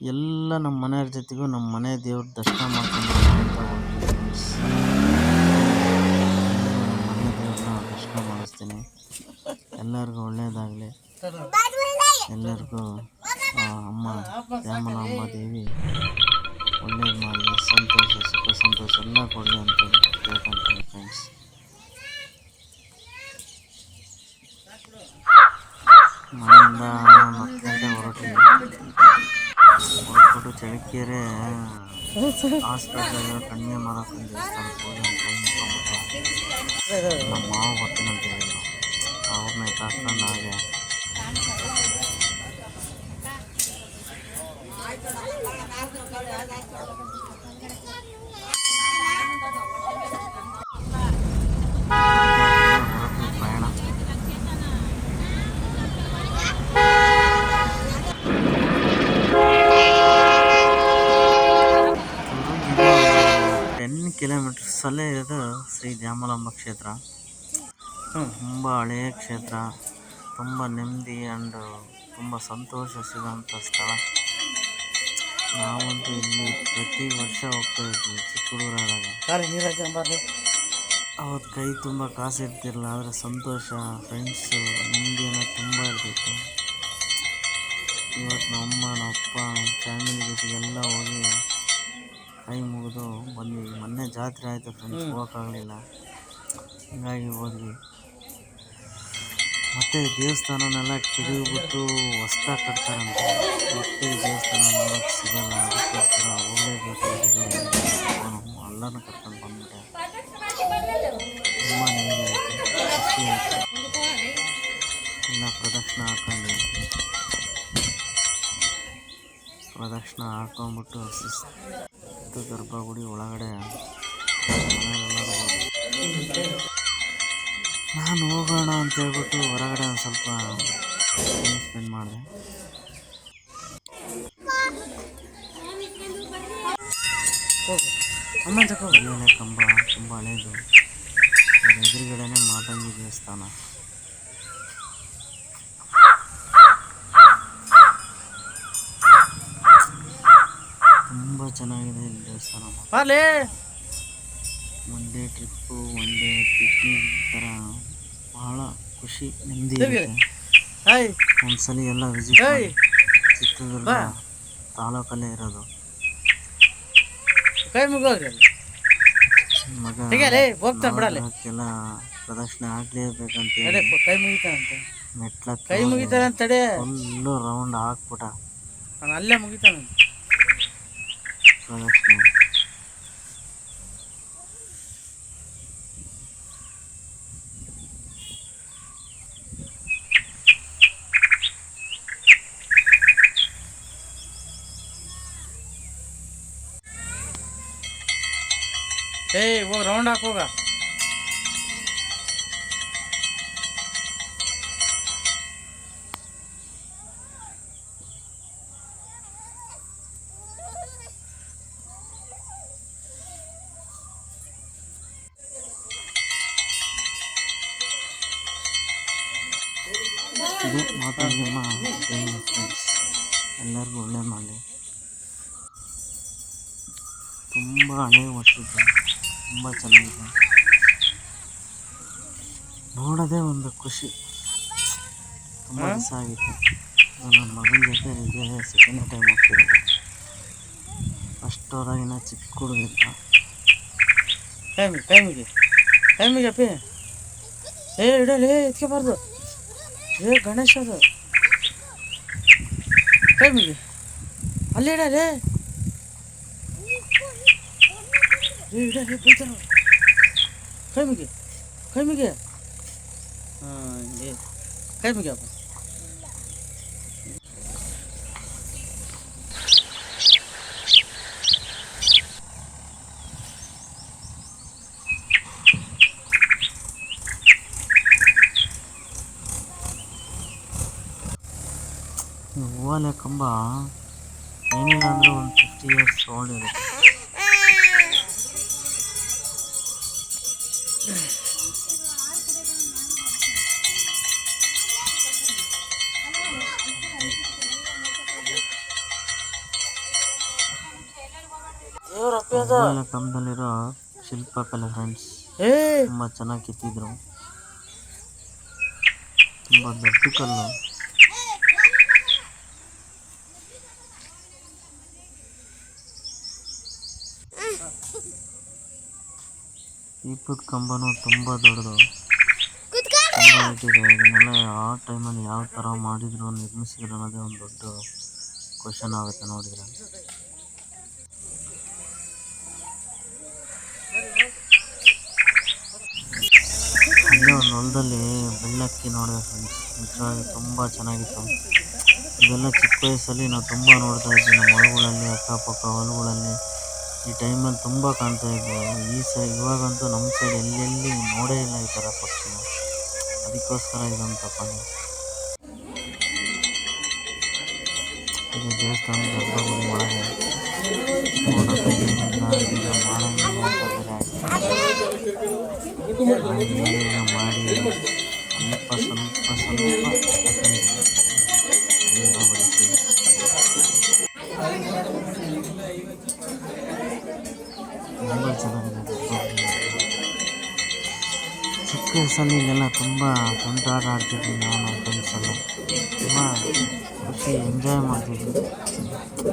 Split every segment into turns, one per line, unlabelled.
ಎಲ್ಲ ನಮ್ಮ ಮನೆಯವ್ರ ಜೊತೆಗೂ ನಮ್ಮ ಮನೆ ದೇವ್ರ ದರ್ಶನ ಮಾಡ್ಕೊಂಡು ನಮ್ಮ ಮನೆ ದೇವ್ರನ್ನ ದರ್ಶನ ಮಾಡಿಸ್ತೀನಿ. ಎಲ್ಲರಿಗೂ ಒಳ್ಳೆಯದಾಗಲಿ. ಎಲ್ಲರಿಗೂ ಅಮ್ಮ ದ್ಯಾಮಲಾಂಬ ದೇವಿ ಒಳ್ಳೇದು ಮಾಡಲಿ ಸಂತೋಷ, ಸುಖ, ಸಂತೋಷ, ಎಲ್ಲ ಕೊಡಲಿ ಅಂತ ಕೇಳ್ಕೊಂತೀನಿ ಫ್ರೆಂಡ್ಸ್ ಮನೆಯಿಂದ ಚಳ್ಳಕೆರೆ ಆಸ್ಪತ್ರೆ ಕಣ್ಣಿಗೆ ಮಾರಕ್ಕಂದು ದೇವಸ್ಥಾನಕ್ಕೆ ಹೋಗಿ ಒಂದು ಕೈ ಮುಗ್ಕೊಂಬಿಟ್ಟು ನಮ್ಮ ಮಾವ ಬರ್ತೀನಿ ಅಂತ ಹೇಳಿದ್ರು ಅವ್ರನ್ನ ಕರ್ಕೊಂಡು ಹಾಗೆ. ಕಿಲೋಮೀಟರ್ಸಲ್ಲೇ ಇದು ಶ್ರೀ ದ್ಯಾಮಲಂಬ ಕ್ಷೇತ್ರ. ತುಂಬ ಹಳೆಯ ಕ್ಷೇತ್ರ. ತುಂಬ ನೆಮ್ಮದಿ ಆ್ಯಂಡ್ ತುಂಬ ಸಂತೋಷ ಸಿಗೋಂಥ ಸ್ಥಳ. ನಾವಂತೂ ಇಲ್ಲಿ ಪ್ರತಿ ವರ್ಷ ಹೋಗ್ತಾ ಇದ್ವಿ ಚಿಕ್ಕ ಹುಡುಗರಾದಾಗ
ಖಾಲಿ ನೀರು ಹಾಕ್ಕೊಂಬರ್ಲಿ
ಅವತ್ತು ಕೈ ತುಂಬ ಕಾಸು ಇರ್ತಿರಲ್ಲ ಆದರೆ ಸಂತೋಷ ಫ್ರೆಂಡ್ಸು ನೆಮ್ಮದಿ ಅನ್ನೋದು ತುಂಬ ಇರ್ತಿತ್ತು. ಇವತ್ತು ನಮ್ಮ ನಮ್ಮಪ್ಪ ಫ್ಯಾಮಿಲಿ ಜೊತೆಗೆಲ್ಲ ಹೋಗಿ ಕೈ ಮುಗಿದು ಬಂದ್ವಿ ಮೊನ್ನೆ ಜಾತ್ರೆ ಆಯಿತು ಫ್ರೆಂಡ್ಸ್ ಹೋಗೋಕ್ಕಾಗಲಿಲ್ಲ. ಹಿಂಗಾಗಿ ಹೋದ್ವಿ. ಮತ್ತೆ ದೇವಸ್ಥಾನನೆಲ್ಲ ಕಿಡಿಬಿಟ್ಟು ಹೊಸ್ದಾಗಿ ಕಟ್ತಾರಂತೆ. ಮತ್ತೆ ದೇವಸ್ಥಾನ ನೋಡೋಕ್ಕೆ ಸಿಗಲ್ಲ. ಅದಕ್ಕೋಸ್ಕರ ಹೋಗಲೇಬೇಕು ನಮ್ಮ ಅಲ್ಲನೂ ಕರ್ಕೊಂಡು ಬಂದ್ಬಿಟ್ಟೆ. ತುಂಬ ನೆಮ್ಮದಿ ಆಯಿತು. ಖುಷಿ ಆಯಿತು. ಎಲ್ಲ ಪ್ರದಕ್ಷಿಣೆ ಹಾಕೊಂಡು ಪ್ರದಕ್ಷಿಣೆ ಹಾಕೊಂಡ್ಬಿಟ್ಟು ಶಿಸ್ತು ಗರ್ಭಗುಡಿ ಒಳಗಡೆ ನಾನು ಹೋಗೋಣ ಅಂತ ಹೇಳ್ಬಿಟ್ಟು ಹೊರಗಡೆ ಒಂದು ಸ್ವಲ್ಪ ಸ್ಪೆಂಡ್ ಮಾಡಿದೆ. ಅಮ್ಮ ಕಂಬ, ತುಂಬ ಹಳೇದು. ಎದುರುಗಡೆನೆ ಮಾತಂಗಿ ದೇವಸ್ಥಾನ ತುಂಬ ಚೆನ್ನಾಗಿದೆ ಇಲ್ಲಿ ದೇವಸ್ಥಾನ. ಅಲ್ಲೇ ಒಂದೇ ಟ್ರಿಪ್ಪು ಒಂದೇ ಪಿಕ್ನಿಕ್ ಥರ ಭಾಳ ಖುಷಿ ನೆಮ್ಮದಿ ಒಂದ್ಸಲ ಎಲ್ಲ ವಿಸಿಟ್ ಚಿತ್ರದುರ್ಗ. ತಾಲೂಕಲ್ಲೇ ಇರೋದು. ಮಗ. ನವಗ್ರಹಕ್ಕೆಲ್ಲ ಪ್ರದಕ್ಷಿಣೆ ಆಗ್ಲೇಬೇಕಂತ
ಕೈ ಮುಗಿತಾನಂತೆ.
ಮೆಟ್ಲ
ಕೈ ಮುಗಿತಾನಂತ ತಡೆ
ಫುಲ್ಲು ರೌಂಡ್ ಹಾಕ್ಬಿಟ್ಟ.
ಅಲ್ಲೇ ಮುಗಿತಾನಂತೆ.
ಪ್ರದಕ್ಷಿಣೆ
ಏಯ್ ಹೋಗಿ ರೌಂಡ್ ಹಾಕೋಗ
ಇದು ಮಾತಾಡಿದಮ್ಮ ಫ್ರೆಂಡ್ಸ್ ಎಲ್ಲರಿಗೂ ಒಳ್ಳೆ ಮಾಡಿ ತುಂಬ ಹಳೆ ವರ್ಷದ್ದು ತುಂಬ ಚೆನ್ನಾಗಿದೆ. ನೋಡೋದೇ ಒಂದು ಖುಷಿ. ತುಂಬ ದಿವಸ ಆಗಿತ್ತು ನನ್ನ ಮಗನ ಜೊತೆ ಇದೇ ಸೆಕೆಂಡ್ ಟೈಮ್ ಹೋಗ್ತಿರೋದು. ಫಸ್ಟ್ ಹೋದಾಗಿನ ಚಿಕ್ಕ ಹುಡುಗಿದ್ದ
ಟೈಮಿಗೆ ಟೈಮಿಗೆ ಟೈಮಿಗೆ ಅಪ್ಪಿ. ಏ ಇಡಲಿ ಎತ್ಕೋಬಾರ್ದು ಏ ಗಣೇಶ ಅದು. ಕೈ ಅಲ್ಲಿಡ ರೇ ಇಡಲಿ ಏ ಇಡಲಿ ಬೈತಾರ ಕೈಮಿಗೆ ಮುಗಿ ಕೈ ಮುಗಿ. ಹಾಂ ಏ ಕೈ ಅಪ್ಪ
ಹೂವಲೆ ಕಂಬ ಏನಿಲ್ಲ ಅಂದರೆ ಒಂದು ಫಿಫ್ಟಿ ಇಯರ್ಸ್ ಓಲ್ಡ್ ಇರುತ್ತೆ. ಮೊಘಲ ಕಾಲದಲ್ಲಿರೋ ಶಿಲ್ಪಕಲೆ ಫ್ರೆಂಡ್ಸ್ ತುಂಬ ಚೆನ್ನಾಗಿ ಕೆತ್ತಿದ್ರು. ತುಂಬ ದೊಡ್ಡ ಕಲ್ಲು. ದೀಪದ ಕಂಬನು ತುಂಬಾ ದೊಡ್ಡದು. ತುಂಬ ಇಟ್ಟಿದೆ. ಇದನ್ನೆಲ್ಲ ಆ ಟೈಮಲ್ಲಿ ಯಾವ ತರ ಮಾಡಿದ್ರು ನಿರ್ಮಿಸಿದ್ರು ಅನ್ನೋದೇ ಒಂದು ದೊಡ್ಡ ಕ್ವಶನ್ ಆಗುತ್ತೆ ನೋಡಿದ್ರೆ. ಅಲ್ಲೇ ಒಂದು ಹೊಲದಲ್ಲಿ ಬೆಳ್ಳಕ್ಕಿ ನೋಡಿದೆ ಫ್ರೆಂಡ್ಸ್ ನಿಜವಾಗಿ ತುಂಬ ಚೆನ್ನಾಗಿತ್ತು. ಇದೆಲ್ಲ ಚಿಕ್ಕ ವಯಸ್ಸಲ್ಲಿ ನಾವು ತುಂಬ ನೋಡ್ತಾ ಇದ್ವಿ. ನಮ್ಮ ಹೊಲಗಳಲ್ಲಿ ಅಕ್ಕಪಕ್ಕ ಹೊಲಗಳಲ್ಲಿ. ಈ ಟೈಮಲ್ಲಿ ತುಂಬ ಕಾಣ್ತಾ ಇದೆ ಈ ಸೈ, ಇವಾಗಂತೂ ನಮ್ಮ ಸೈಡ್ ಎಲ್ಲೆಲ್ಲಿ ನೋಡೇ ಇಲ್ಲ ಈ ಥರ ಪಕ್ಷಿನ. ಅದಕ್ಕೋಸ್ಕರ ಇದೊಂದು ತಗೊಂಡೆ ಇದು ಒಳಗೆ ಅಂತ ಬೇರೆ ಆಗಿದೆ. ಹಂಗೆ ಮಾಡಿ. ಸ್ವಲ್ಪ ಸ್ವಲ್ಪ ಸ್ವಲ್ಪ. ಚಿಕ್ಕ ವಯಸ್ಸಲ್ಲಿ ಇಲ್ಲೆಲ್ಲ ತುಂಬ ತುಂಟಾಟ ಆಡ್ತಿದ್ವಿ ನಾವು ನಮ್ಮ ಫ್ರೆಂಡ್ಸೆಲ್ಲ ತುಂಬ ಖುಷಿ ಎಂಜಾಯ್ ಮಾಡ್ತಿದ್ವಿ.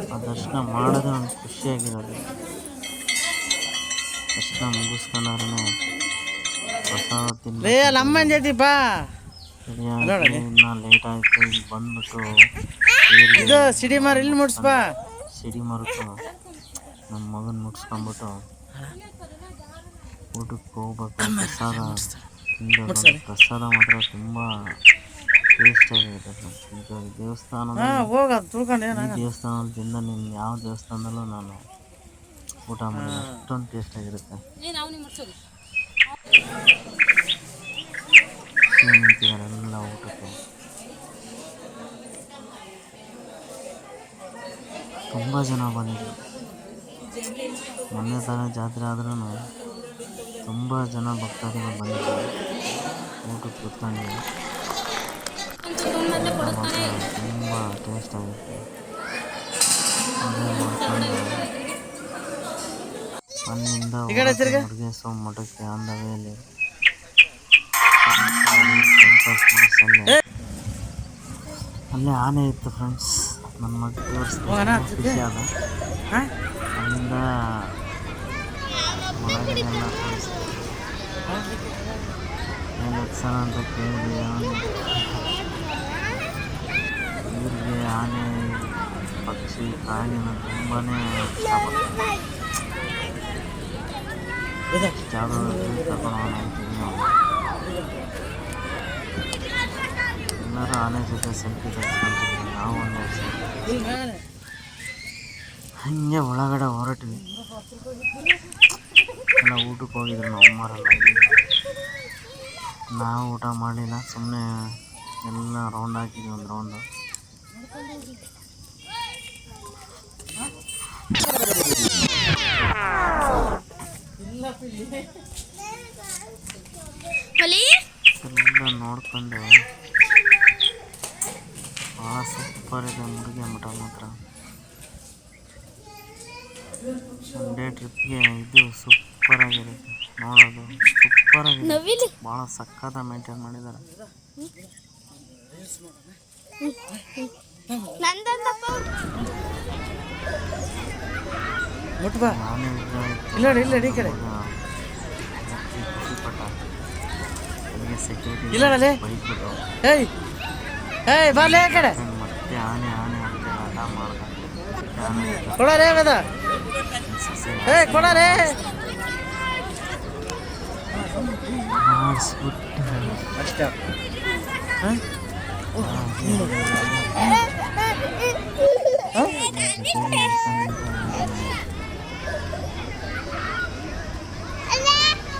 ಆ ದರ್ಶನ ಮಾಡೋದೇ ಒಂದು ಖುಷಿಯಾಗಿರೋದು. ದರ್ಶನ ಮುಗಿಸ್ಕೊಂಡ್ರೆ
ಹೊಸ ಬಾ.
ಸರಿಯಾಗಿ ಇನ್ನೂ ಲೇಟ್ ಆಯಿತು ಇಲ್ಲಿ ಬಂದ್ಬಿಟ್ಟು
ಇದು ಸಿಡಿ ಮಾರ ಇಲ್ಲಿ ಮುಟ್ಸ್ಬಾ
ಸಿಡಿ ಮರಕ್ಕೆ ನಮ್ಮ ಮಗನ ಮುಟ್ಸ್ಕೊಂಬಿಟ್ಟು ಊಟಕ್ಕೆ ಹೋಗ್ಬೇಕು ಪ್ರಸಾದ ಪ್ರಸಾದ ಮಾತ್ರ ತುಂಬ ಟೇಸ್ಟ್ ದೇವಸ್ಥಾನ friends. ಈಗ ಈ ದೇವಸ್ಥಾನದ
ಹಾ ಹೋಗ ತಿಳ್ಕೊಂಡು
ಈ
ಏನಾಗ
ದೇವಸ್ಥಾನದಿಂದ ನಿನ್ನ ಯಾವ ದೇವಸ್ಥಾನದಲ್ಲೂ ನಾನು ಊಟ ಮಾಡಿ ಅಷ್ಟೊಂದು ಟೇಸ್ಟ್ ಆಗಿರುತ್ತೆ ಕ್ಯೂ ನಿಂತಿದ್ದಾರೆ ಎಲ್ಲ ಊಟಕ್ಕೆ. ತುಂಬ ಜನ ಬಂದಿದ್ರು. ಮೊನ್ನೆ ಸಲ ಜಾತ್ರೆ ಆದ್ರೂ ತುಂಬ ಜನ ಭಕ್ತಾದಿಗಳು ಬಂದಿದ್ದಾರೆ. ಊಟಕ್ಕೆ ಮಾತ್ರ ತುಂಬ ಟೇಸ್ಟ್ ಆಗುತ್ತೆ. ಅಲ್ಲಿಂದ. ಮುರುಗೇಶ್ವರ ಮಠಕ್ಕೆ ಆನ್ ದ ವೇಲಿ ಅಲ್ಲೇ ಆನೆ ಇತ್ತು ಫ್ರೆಂಡ್ಸ್ ನನ್ನ ಮಗ ತೋರಿಸ್ತೀನಿ. ಖುಷಿ ಆದ.
ಹಾ?
ಅಲ್ಲಿಂದ ತೋರಿಸ್ತೀನಿ ಏನು ಹತ್ಸೋಣ ಅಂತ ಕೇಳಿದ್ವಿ ಅವನು ಇವ್ರಿಗೆ ಆನೆ ಪಕ್ಷಿ ಪ್ರಾಣಿನ ತುಂಬಾ ಇಷ್ಟಪಡ್ತಾರೆ
ಇದು
ಜಾಗದಲ್ಲಿ ಕರ್ಕೊಂಡು ಹೋಗೋಣ ಅಂತೀವಿ ನಾವು ಎಲ್ಲರೂ ಆನೆ ಜೊತೆ ಸೆಲ್ಫಿ ತೆಗೆಸ್ಕೊಂತಿದ್ವಿ ನಾವು ಒಂದು ಸೆಲ್ಫಿ
ಇಲ್ಲಿ ಮೇಲೆ
ಹಂಗೆ ಒಳಗಡೆ ಹೊರಟ್ವಿ ಎಲ್ಲ ಊಟಕ್ಕೆ ಹೋಗಿದ್ರು ನಾವು ಅಮ್ಮರೆಲ್ಲ. ನಾವು ಊಟ ಮಾಡಲಿಲ್ಲ ಸುಮ್ಮನೆ ಎಲ್ಲ ರೌಂಡ್ ಹಾಕಿದ್ವಿ ಒಂದು ರೌಂಡು ಎಲ್ಲ ನೋಡ್ಕೊಂಡು. ಭಾಳ ಸೂಪರ್ ಇದೆ ಮುರುಗಿ ಮಠ ಮಾತ್ರ. ಸಂಡೇ ಡೇ ಟ್ರಿಪ್ಗೆ ಇದು ಸೂಪರ್ ಆಗಿರುತ್ತೆ ನೋಡೋದು ಸೂಪರ್ ಆಗಿದೆ ಭಾಳ ಸಕ್ಕತ್ತ ಮೇಂಟೈನ್ ಮಾಡಿದ್ದಾರೆ.
ಮುಟ್ ಬಾ
ಆನೆ ವಿಗ್ರಹ ಇತ್ತು
ಇಲ್ಲ ಇಲ್ಲ ಈ ಕಡೆ.
ಸೆಕ್ಯೂರಿಟಿ
ಇಲ್ಲ ಏಯ್ ಏಯ್ ಬರ್ಲೇ ಆ ಕಡೆ.
ಮತ್ತೆ ಆನೆ ಆನೆ ಅಂತ ಆಟ ಜೊತೆ
ಕೊಡರೇ ಅದ
ಸೊಸೆ
ಏಯ್ ಕೊಡರೇ
ಆಡಿಸ್ಬಿಟ್ಟು
ಅಷ್ಟೇ ಹಾಂ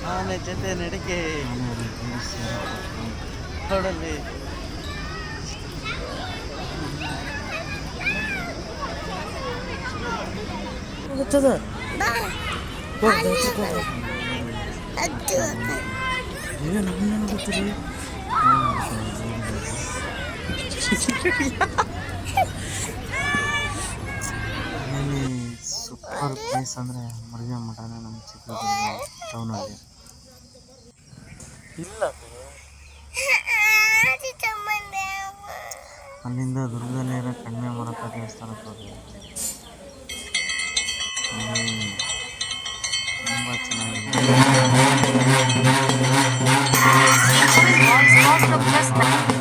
ಆನೆ ಜೊತೆ ನಡಿಗೆ ನೋಡಲ್ಲಿ ಹೋಗುತ್ತದ ಹೋಗ್ದು ಈಗ ನಮ್ಮನ್ನ ನೋಡುತ್ತೀರಿ
ಸೂಪರ್ ಸೂಪರ್ ಪ್ಲೇಸ್ ಅಂದರೆ ಮುರುಘಾ ಮಠನೇ ನಮ್ಮ ಚಿತ್ರದುರ್ಗ ಟೌನಲ್ಲಿ
ಇಲ್ಲ
ಅಲ್ಲಿಂದ ದುರ್ಗದಲ್ಲಿರೋ ಕಡಿಮೆ ಮಾರಪ್ಪ ದೇವಸ್ಥಾನಕ್ಕೆ ಹೋಗಿ. ತುಂಬ ಚೆನ್ನಾಗಿದೆ Box, box.